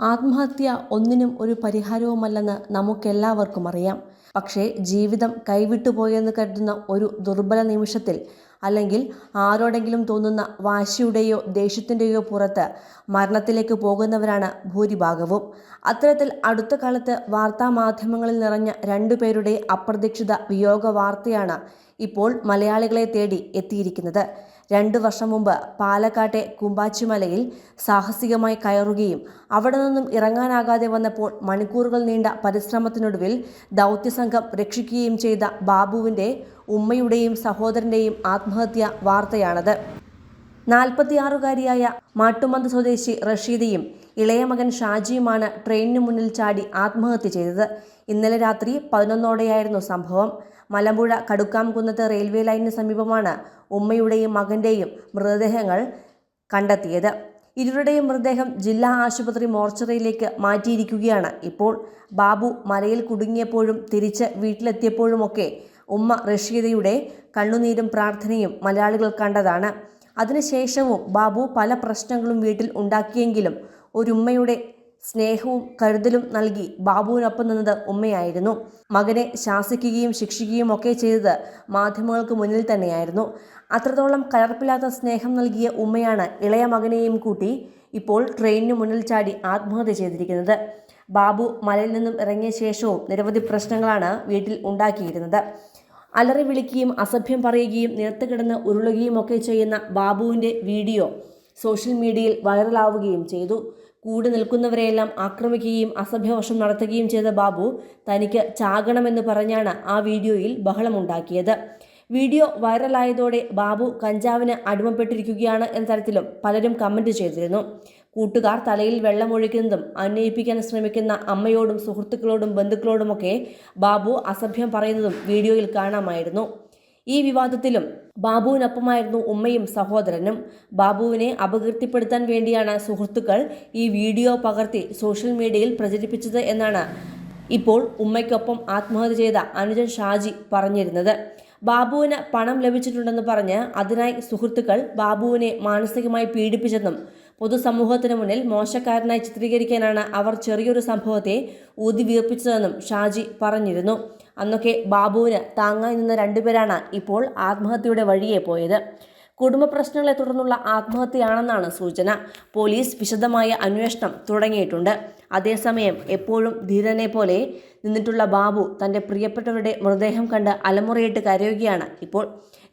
ആത്മഹത്യ ഒന്നിനും ഒരു പരിഹാരവുമല്ലെന്ന് നമുക്കെല്ലാവർക്കും അറിയാം. പക്ഷേ ജീവിതം കൈവിട്ടുപോയെന്ന് കരുതുന്ന ഒരു ദുർബല നിമിഷത്തിൽ അല്ലെങ്കിൽ ആരോടെങ്കിലും തോന്നുന്ന വാശിയുടെയോ ദേഷ്യത്തിന്റെയോ പുറത്ത് മരണത്തിലേക്ക് പോകുന്നവരാണ് ഭൂരിഭാഗവും. അത്തരത്തിൽ അടുത്ത കാലത്ത് മാധ്യമങ്ങളിൽ നിറഞ്ഞ രണ്ടുപേരുടെ അപ്രതീക്ഷിത വിയോഗ വാർത്തയാണ് ഇപ്പോൾ മലയാളികളെ തേടി എത്തിയിരിക്കുന്നത്. രണ്ടു വർഷം മുമ്പ് പാലക്കാട്ടെ കുമ്പാച്ചിമലയിൽ സാഹസികമായി കയറുകയും അവിടെ നിന്നും ഇറങ്ങാനാകാതെ വന്നപ്പോൾ മണിക്കൂറുകൾ നീണ്ട പരിശ്രമത്തിനൊടുവിൽ ദൗത്യസംഘം രക്ഷിക്കുകയും ചെയ്ത ബാബുവിന്റെ ഉമ്മയുടെയും സഹോദരന്റെയും ആത്മഹത്യ വാർത്തയാണത്. നാൽപ്പത്തിയാറുകാരിയായ മാട്ടുമന്ത് സ്വദേശി റഷീദയും ഇളയ മകൻ ഷാജിയുമാണ് ട്രെയിനിന് മുന്നിൽ ചാടി ആത്മഹത്യ ചെയ്തത്. ഇന്നലെ രാത്രി പതിനൊന്നോടെയായിരുന്നു സംഭവം. മലമ്പുഴ കടുക്കാംകുന്നത്ത് റെയിൽവേ ലൈനിന് സമീപമാണ് ഉമ്മയുടെയും മകന്റെയും മൃതദേഹങ്ങൾ കണ്ടെത്തിയത്. ഇരുവരുടെയും മൃതദേഹം ജില്ലാ ആശുപത്രി മോർച്ചറിയിലേക്ക് മാറ്റിയിരിക്കുകയാണ് ഇപ്പോൾ. ബാബു മലയിൽ കുടുങ്ങിയപ്പോഴും തിരിച്ച് വീട്ടിലെത്തിയപ്പോഴുമൊക്കെ ഉമ്മ റഷീദയുടെ കണ്ണുനീരും പ്രാർത്ഥനയും മലയാളികൾ കണ്ടതാണ്. അതിനുശേഷവും ബാബു പല പ്രശ്നങ്ങളും വീട്ടിൽ ഉണ്ടാക്കിയെങ്കിലും ഒരു ഉമ്മയുടെ സ്നേഹവും കരുതലും നൽകി ബാബുവിനൊപ്പം നിന്നത് ഉമ്മയായിരുന്നു. മകനെ ശാസിക്കുകയും ശിക്ഷിക്കുകയും ഒക്കെ ചെയ്തത് മാധ്യമങ്ങൾക്ക് മുന്നിൽ തന്നെയായിരുന്നു. അത്രത്തോളം കലർപ്പില്ലാത്ത സ്നേഹം നൽകിയ ഉമ്മയാണ് ഇളയ മകനെയും കൂട്ടി ഇപ്പോൾ ട്രെയിനിന് മുന്നിൽ ചാടി ആത്മഹത്യ ചെയ്തിരിക്കുന്നത്. ബാബു മലയിൽ നിന്നും ഇറങ്ങിയ ശേഷവും നിരവധി പ്രശ്നങ്ങളാണ് വീട്ടിൽ ഉണ്ടാക്കിയിരുന്നത്. അലറി വിളിക്കുകയും അസഭ്യം പറയുകയും നിരത്ത് കിടന്ന് ഉരുളുകയും ഒക്കെ ചെയ്യുന്ന ബാബുവിന്റെ വീഡിയോ സോഷ്യൽ മീഡിയയിൽ വൈറലാവുകയും ചെയ്തു. കൂടെ നിൽക്കുന്നവരെയെല്ലാം ആക്രമിക്കുകയും അസഭ്യവശം നടത്തുകയും ചെയ്ത ബാബു തനിക്ക് ചാകണമെന്ന് പറഞ്ഞാണ് ആ വീഡിയോയിൽ ബഹളമുണ്ടാക്കിയത്. വീഡിയോ വൈറലായതോടെ ബാബു കഞ്ചാവിന് അടിമപ്പെട്ടിരിക്കുകയാണ് എന്ന തരത്തിലും പലരും കമന്റ് ചെയ്തിരുന്നു. കൂട്ടുകാർ തലയിൽ വെള്ളമൊഴിക്കുന്നതും അന്വയിപ്പിക്കാൻ ശ്രമിക്കുന്ന അമ്മയോടും സുഹൃത്തുക്കളോടും ബന്ധുക്കളോടുമൊക്കെ ബാബു അസഭ്യം പറയുന്നതും വീഡിയോയിൽ കാണാമായിരുന്നു. ഈ വിവാദത്തിലും ബാബുവിനൊപ്പമായിരുന്നു ഉമ്മയും സഹോദരനും. ബാബുവിനെ അപകീർത്തിപ്പെടുത്താൻ വേണ്ടിയാണ് സുഹൃത്തുക്കൾ ഈ വീഡിയോ പകർത്തി സോഷ്യൽ മീഡിയയിൽ പ്രചരിപ്പിച്ചത് എന്നാണ് ഇപ്പോൾ ഉമ്മയ്ക്കൊപ്പം ആത്മഹത്യ ചെയ്ത അനുജൻ ഷാജി പറഞ്ഞിരുന്നത്. ബാബുവിന് പണം ലഭിച്ചിട്ടുണ്ടെന്ന് പറഞ്ഞ് അതിനായി സുഹൃത്തുക്കൾ ബാബുവിനെ മാനസികമായി പീഡിപ്പിച്ചെന്നും പൊതുസമൂഹത്തിന് മുന്നിൽ മോശക്കാരനായി ചിത്രീകരിക്കാനാണ് അവർ ചെറിയൊരു സംഭവത്തെ ഊതി വീർപ്പിച്ചതെന്നും ഷാജി പറഞ്ഞിരുന്നു. അന്നൊക്കെ ബാബുവിന് താങ്ങായി നിന്ന രണ്ടുപേരാണ് ഇപ്പോൾ ആത്മഹത്യയുടെ വഴിയെ പോയത്. കുടുംബ പ്രശ്നങ്ങളെ തുടർന്നുള്ള ആത്മഹത്യയാണെന്നാണ് സൂചന. പോലീസ് വിശദമായ അന്വേഷണം തുടങ്ങിയിട്ടുണ്ട്. അതേസമയം എപ്പോഴും ധീരനെ പോലെ നിന്നിട്ടുള്ള ബാബു തന്റെ പ്രിയപ്പെട്ടവരുടെ മൃതദേഹം കണ്ട് അലമുറയിട്ട് കരയുകയാണ്. ഇപ്പോൾ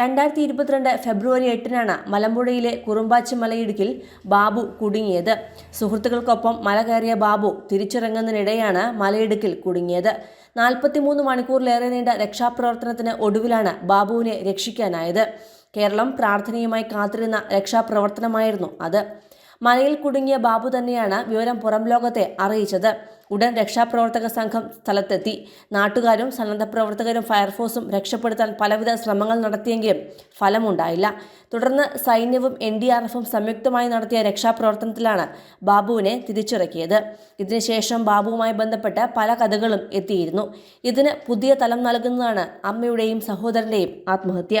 രണ്ടായിരത്തി ഇരുപത്തിരണ്ട് ഫെബ്രുവരി എട്ടിനാണ് മലമ്പുഴയിലെ കുറുമ്പാച്ചി മലയിടുക്കിൽ ബാബു കുടുങ്ങിയത്. സുഹൃത്തുക്കൾക്കൊപ്പം മല കയറിയ ബാബു തിരിച്ചിറങ്ങുന്നതിനിടെയാണ് മലയിടുക്കിൽ കുടുങ്ങിയത്. നാൽപ്പത്തിമൂന്ന് മണിക്കൂറിലേറെ നീണ്ട രക്ഷാപ്രവർത്തനത്തിന് ഒടുവിലാണ് ബാബുവിനെ രക്ഷിക്കാനായത്. കേരളം പ്രാർത്ഥനയുമായി കാത്തിരുന്ന രക്ഷാപ്രവർത്തനമായിരുന്നു അത്. മലയിൽ കുടുങ്ങിയ ബാബു തന്നെയാണ് വിവരം പുറം ലോകത്തെ അറിയിച്ചത്. ഉടൻ രക്ഷാപ്രവർത്തക സംഘം സ്ഥലത്തെത്തി. നാട്ടുകാരും സന്നദ്ധ പ്രവർത്തകരും ഫയർഫോഴ്സും രക്ഷപ്പെടുത്താൻ പലവിധ ശ്രമങ്ങൾ നടത്തിയെങ്കിലും ഫലമുണ്ടായില്ല. തുടർന്ന് സൈന്യവും എൻ ഡി ആർ എഫും സംയുക്തമായി നടത്തിയ രക്ഷാപ്രവർത്തനത്തിലാണ് ബാബുവിനെ തിരിച്ചിറക്കിയത്. ഇതിനുശേഷം ബാബുവുമായി ബന്ധപ്പെട്ട് പല കഥകളും എത്തിയിരുന്നു. ഇതിന് പുതിയ തലം നൽകുന്നതാണ് അമ്മയുടെയും സഹോദരന്റെയും ആത്മഹത്യ.